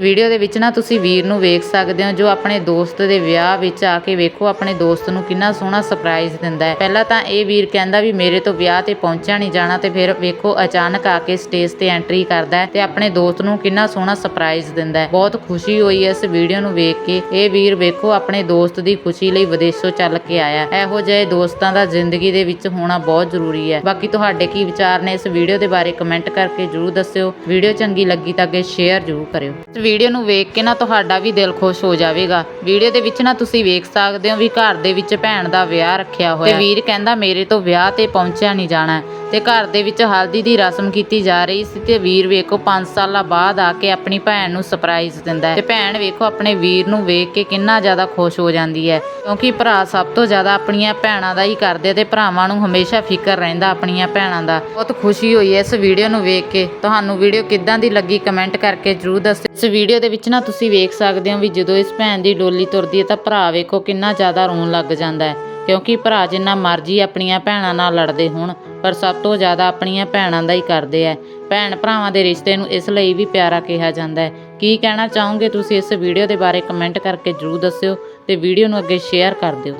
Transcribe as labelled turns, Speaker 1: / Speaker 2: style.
Speaker 1: Video ਦੇ ਵਿੱਚ ਨਾ ਤੁਸੀਂ ਵੀਰ ਨੂੰ ਵੇਖ ਸਕਦੇ ਹੋ ਜੋ ਆਪਣੇ ਦੋਸਤ ਦੇ ਵਿਆਹ ਵਿੱਚ ਆ ਕੇ ਵੇਖੋ, ਆਪਣੇ ਦੋਸਤ ਨੂੰ ਕਿੰਨਾ ਸੋਹਣਾ ਸਰਪ੍ਰਾਈਜ਼ ਦਿੰਦਾ ਹੈ। ਪਹਿਲਾਂ ਤਾਂ ਇਹ ਵੀਰ ਕਹਿੰਦਾ ਵੀ ਮੇਰੇ ਤੋਂ ਵਿਆਹ ਤੇ ਪਹੁੰਚਿਆ ਨਹੀਂ ਜਾਣਾ ਤੇ ਫਿਰ ਵੇਖੋ ਅਚਾਨਕ ਆ ਕੇ ਸਟੇਜ ਤੇ ਐਂਟਰੀ ਕਰਦਾ ਹੈ ਤੇ ਆਪਣੇ ਦੋਸਤ ਨੂੰ ਕਿੰਨਾ ਸੋਹਣਾ ਸਰਪ੍ਰਾਈਜ਼ ਦਿੰਦਾ ਹੈ। ਬਹੁਤ ਖੁਸ਼ੀ ਹੋਈ ਇਸ ਵੀਡੀਓ ਨੂੰ ਵੇਖ ਕੇ। ਇਹ ਵੀਰ ਵੇਖੋ ਆਪਣੇ ਦੋਸਤ ਦੀ ਖੁਸ਼ੀ ਲਈ ਵਿਦੇਸ਼ੋਂ ਚੱਲ ਕੇ ਆਇਆ ਇਹੋ ਜਿਹੇ ਦੋਸਤਾਂ ਦਾ ਜ਼ਿੰਦਗੀ ਦੇ ਵਿੱਚ ਹੋਣਾ ਬਹੁਤ ਜ਼ਰੂਰੀ ਹੈ। ਬਾਕੀ ਤੁਹਾਡੇ ਕੀ ਵਿਚਾਰ ਨੇ ਇਸ ਵੀਡੀਓ ਦੇ ਬਾਰੇ ਕਮੈਂਟ ਕਰਕੇ ਜਰੂਰ ਦੱਸਿਓ। ਵੀਡੀਓ ਚੰਗੀ ਲੱਗੀ ਤਾਂ ਅੱਗੇ ਸ਼ੇਅਰ ਜਰੂਰ ਕਰਿਓ। ਵੀਡੀਓ ਨੂੰ ਵੇਖ ਕੇ ਨਾ ਤੁਹਾਡਾ ਵੀ ਦਿਲ ਖੁਸ਼ ਹੋ ਜਾਵੇਗਾ। ਵੀਡੀਓ ਦੇ ਵਿੱਚ ਨਾ ਤੁਸੀਂ ਵੇਖ ਸਕਦੇ ਹੋ ਵੀ ਘਰ ਦੇ ਵਿੱਚ ਭੈਣ ਦਾ ਵਿਆਹ ਰੱਖਿਆ ਹੋਇਆ। ਤੇ ਵੀਰ ਕਹਿੰਦਾ, ਮੇਰੇ ਤੋਂ ਵਿਆਹ ਤੇ ਪਹੁੰਚਿਆ ਨਹੀਂ ਜਾਣਾ। ਤੇ ਘਰ ਦੇ ਵਿੱਚ ਹਲਦੀ ਦੀ ਰਸਮ ਕੀਤੀ ਜਾ ਰਹੀ ਸੀ ਤੇ ਵੀਰ ਵੇਖੋ 5 ਸਾਲਾਂ ਬਾਅਦ ਆ ਕੇ ਆਪਣੀ ਭੈਣ ਨੂੰ ਸਰਪ੍ਰਾਈਜ਼ ਦਿੰਦਾ ਤੇ ਭੈਣ ਵੇਖੋ ਆਪਣੇ ਵੀਰ ਨੂੰ ਵੇਖ ਕੇ ਕਿੰਨਾ ਜ਼ਿਆਦਾ ਖੁਸ਼ ਹੋ ਜਾਂਦੀ ਹੈ। ਕਿਉਂਕਿ ਭਰਾ ਸਭ ਤੋਂ ਜ਼ਿਆਦਾ ਆਪਣੀਆਂ ਭੈਣਾਂ ਦਾ ਹੀ ਕਰਦੇ ਤੇ ਭਰਾਵਾਂ ਨੂੰ ਹਮੇਸ਼ਾ ਫਿਕਰ ਰਹਿੰਦਾ ਆਪਣੀਆਂ ਭੈਣਾਂ ਦਾ। ਬਹੁਤ ਖੁਸ਼ੀ ਹੋਈ ਹੈ ਇਸ ਵੀਡੀਓ ਨੂੰ ਵੇਖ ਕੇ। ਤੁਹਾਨੂੰ ਵੀਡੀਓ ਕਿੱਦਾਂ ਦੀ ਲੱਗੀ ਕਮੈਂਟ ਕਰਕੇ ਜਰੂਰ ਦੱਸਿਓ ਇਸ ਵੀਡੀਓ ਦੇ ਵਿੱਚ ਨਾ ਤੁਸੀਂ ਵੇਖ ਸਕਦੇ ਹੋ ਵੀ ਜਦੋਂ ਇਸ ਭੈਣ ਦੀ ਡੋਲੀ ਤੁਰਦੀ ਹੈ ਤਾਂ ਭਰਾ ਵੇਖੋ ਕਿੰਨਾ ਜ਼ਿਆਦਾ ਰੋਣ ਲੱਗ ਜਾਂਦਾ ਹੈ। ਕਿਉਂਕਿ ਭਰਾ ਜਿੰਨਾ ਮਰਜ਼ੀ ਆਪਣੀਆਂ ਭੈਣਾਂ ਨਾਲ ਲੜਦੇ ਹੋਣ, ਪਰ ਸਭ ਤੋਂ ਜ਼ਿਆਦਾ ਆਪਣੀਆਂ ਭੈਣਾਂ ਦਾ ਹੀ ਕਰਦੇ ਆ ਭੈਣ ਭਰਾਵਾਂ ਦੇ ਰਿਸ਼ਤੇ ਨੂੰ ਇਸ ਲਈ ਵੀ ਪਿਆਰਾ ਕਿਹਾ ਜਾਂਦਾ ਹੈ ਕੀ ਕਹਿਣਾ ਚਾਹੋਗੇ ਤੁਸੀਂ ਇਸ ਵੀਡੀਓ ਦੇ ਬਾਰੇ ਕਮੈਂਟ ਕਰਕੇ ਜਰੂਰ ਦੱਸਿਓ ਤੇ ਵੀਡੀਓ ਨੂੰ ਅੱਗੇ ਸ਼ੇਅਰ ਕਰ ਦਿਓ।